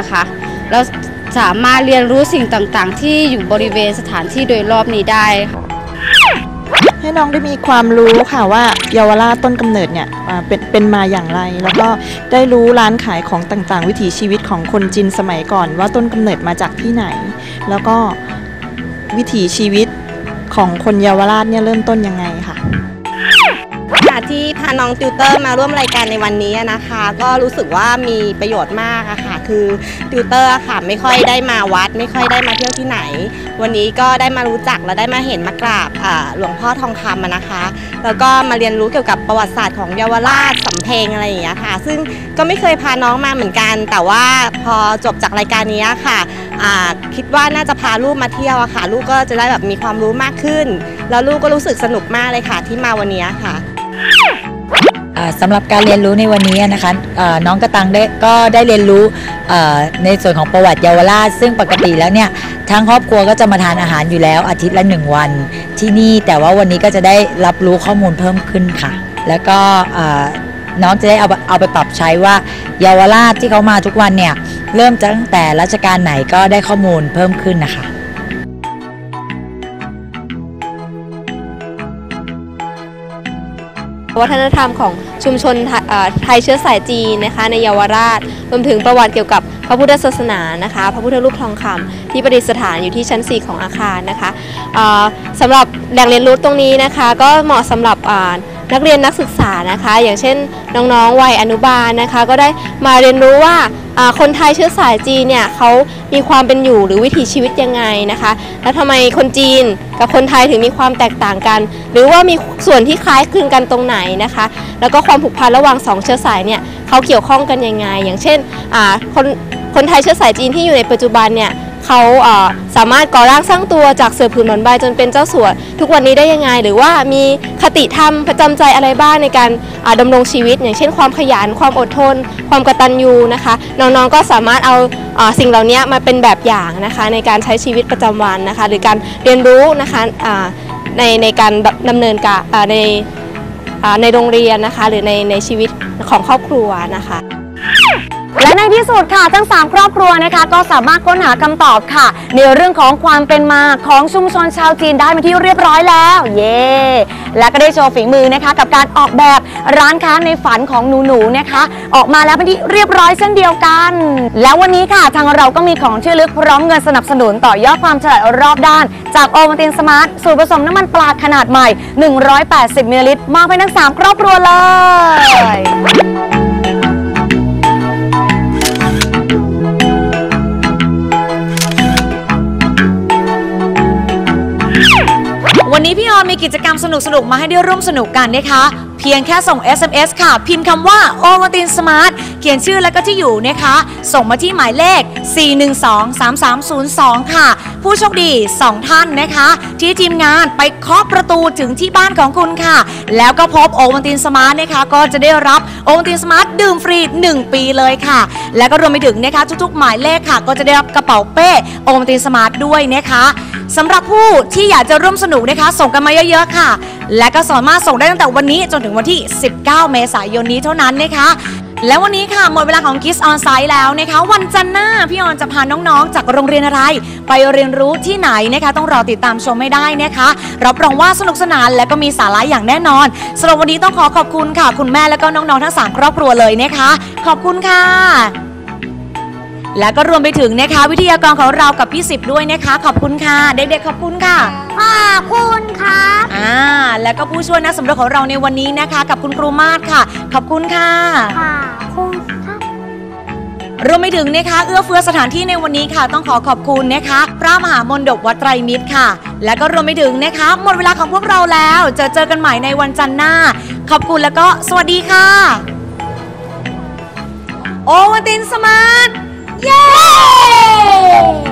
นะคะเราสามารถเรียนรู้สิ่งต่างๆ ที่อยู่บริเวณสถานที่โดยรอบนี้ได้ค่ะให้น้องได้มีความรู้ค่ะว่าเยาวราชต้นกำเนิดเนี่ยเป็นเป็นมาอย่างไร แล้วก็ได้รู้ร้านขายของต่างๆ วิถีชีวิตของคนจีนสมัยก่อน ว่าต้นกำเนิดมาจากที่ไหน แล้วก็วิถีชีวิตของคนเยาวราชเนี่ยเริ่มต้นยังไงค่ะ น้องติวเตอร์มาร่วมรายการในวันนี้นะคะ ก็รู้สึกว่ามีประโยชน์มากอะค่ะ คือติวเตอร์ค่ะไม่ค่อยได้มาวัด ไม่ค่อยได้มาเที่ยวที่ไหน วันนี้ก็ได้มารู้จักและได้มาเห็นมากราบหลวงพ่อทองคำนะคะ แล้วก็มาเรียนรู้เกี่ยวกับประวัติศาสตร์ของเยาวราชสำเพงอะไรอย่างเงี้ยค่ะ ซึ่งก็ไม่เคยพาน้องมาเหมือนกัน แต่ว่าพอจบจากรายการนี้ค่ะคิดว่าน่าจะพาลูกมาเที่ยวอะค่ะ ลูกก็จะได้แบบมีความรู้มากขึ้น แล้วลูกก็รู้สึกสนุกมากเลยค่ะที่มาวันนี้ค่ะ สำหรับการเรียนรู้ในวันนี้นะคะน้องกระตังได้ก็ได้เรียนรู้ในส่วนของประวัติเยาวราช ซึ่งปกติแล้วเนี่ยทางครอบครัวก็จะมาทานอาหารอยู่แล้วอาทิตย์ละหนึ่งวัน ที่นี่แต่ว่าวันนี้ก็จะได้รับรู้ข้อมูลเพิ่มขึ้นค่ะ แล้วก็น้องจะได้เอาเอาไปปรับใช้ว่าเยาวราชที่เขามาทุกวันเนี่ยเริ่มตั้งแต่รัชกาลไหนก็ได้ข้อมูลเพิ่มขึ้นนะคะ วัฒนธรรมของชุมชนไทไทยเชื้อสายจีนนะคะในเยาวราช รวมถึงประวัติเกี่ยวกับพระพุทธศาสนานะคะ พระพุทธรูปทองคำที่ประดิษฐานอยู่ที่ชั้น 4 ของอาคารนะคะเอ่อสำหรับแหล่งเรียนรู้ตรงนี้นะคะ ก็เหมาะสำหรับ นักเรียนนักศึกษานะคะ อย่างเช่นน้องๆวัยอนุบาลนะคะ ก็ได้มาเรียนรู้ว่าคนไทยเชื้อสายจีนเนี่ยเขามีความเป็นอยู่หรือวิถีชีวิตยังไงนะคะ แล้วทำไมคนจีนกับคนไทยถึงมีความแตกต่างกัน หรือว่ามีส่วนที่คล้ายคลึงกันตรงไหนนะคะ แล้วก็ความผูกพันระหว่างสองเชื้อสายเนี่ยเขาเกี่ยวข้องกันยังไง อย่างเช่นคนคนไทยเชื้อสายจีนที่อยู่ในปัจจุบันเนี่ย เขาสามารถก่อร่างสร้างตัวจากเสือผืนหมอนใบจนเป็นเจ้าสัวทุกวันนี้ได้ยังไง หรือว่ามีคติธรรมประจำใจอะไรบ้างในการอ่าดำรงชีวิต อย่างเช่นความขยันความอดทน ความกตัญญูนะคะน้องๆก็สามารถเอาอสิ่งเหล่านี้มาเป็นแบบอย่างนะคะในการใช้ชีวิตประจำวันนะคะหรือการเรียนรู้นะคะในในการดำเนินการในในโรงเรียนนะคะหรือในในชีวิตของครอบครัวนะคะ และในที่สุดค่ะทั้ง 3 ครอบครัวนะคะก็สามารถค้นหาคำตอบค่ะ ในเรื่องของความเป็นมาของชุมชนชาวจีนได้มาที่เรียบร้อยแล้ว เย้และก็ได้โชว์ฝีมือนะคะ กับการออกแบบร้านค้าในฝันของหนูๆนะคะ ออกมาแล้วเป็นที่เรียบร้อยเช่นเดียวกัน แล้ววันนี้ค่ะทางเราก็มีของที่ระลึกพร้อมเงินสนับสนุนต่อยอดความฉลาดรอบด้าน จากโอมาตินสมาร์ทสูตรผสมน้ำมันปลาขนาดใหม่ 180มิลลิลิตรมอบให้ทั้งสามครอบครัวเลย วันนี้พี่ออนมีกิจกรรมสนุกๆ มาให้ได้ร่วมสนุกกันนะคะ เพียงแค่ส่ง SMS ค่ะ พิมพ์คำว่าโอมาตินสมาร์ทเขียนชื่อแล้วก็ที่อยู่นะคะ ส่งมาที่หมายเลข 412-3302 ค่ะ ผู้โชคดี 2 ท่านนะคะ ที่ทีมงานไปเคาะประตูถึงที่บ้านของคุณค่ะ แล้วก็พบโอมาตินสมาร์ทนะคะ ก็จะได้รับโอมาตินสมาร์ทดื่มฟรี 1 ปีเลยค่ะ แล้วก็รวมไปถึงนะคะทุกๆ หมายเลขค่ะ ก็จะได้รับกระเป๋าเป้โอมาตินสมาร์ทด้วยนะคะสำหรับผู้ที่อยากจะร่วมสนุกนะคะ ส่งกันมาเยอะๆค่ะ และก็สามารถส่งได้ตั้งแต่วันนี้จนถึงวันที่ 19 เมษายนนี้เท่านั้นนะคะและวันนี้ค่ะ หมดเวลาของ Kiss on Site แล้วนะคะ วันจันทร์หน้า พี่ออนจะพาน้องๆ จากโรงเรียนอะไร ไปเรียนรู้ที่ไหนนะคะ ต้องรอติดตามชมไม่ได้นะคะรับรองว่าสนุกสนานและก็มีสาระอย่างแน่นอนสำหรับวันนี้ต้องขอขอบคุณค่ะ คุณแม่และก็น้องๆ ทั้งสามครอบครัวเลยนะคะ ขอบคุณค่ะ และก็รวมไปถึงนะคะ วิทยากรของเรากับพี่สิบด้วยนะคะ ขอบคุณค่ะ เด็กๆขอบคุณค่ะขอบคุณครับอ่าแล้วก็ผู้ช่วยนักสำรวจของเราในวันนี้นะคะ กับคุณครูมาศค่ะ ขอบคุณค่ะขอบคุณครับรวมไปถึงนะคะ เอื้อเฟื้อสถานที่ในวันนี้ค่ะ ต้องขอขอบคุณนะคะ พระมหามนดกวัดไตรมิตรค่ะ และก็รวมไปถึงนะคะ หมดเวลาของพวกเราแล้วจะเจอกันใหม่ในวันจันทร์หน้า ขอบคุณแล้วก็สวัสดีค่ะ โอวันตินสมาร์ท เย้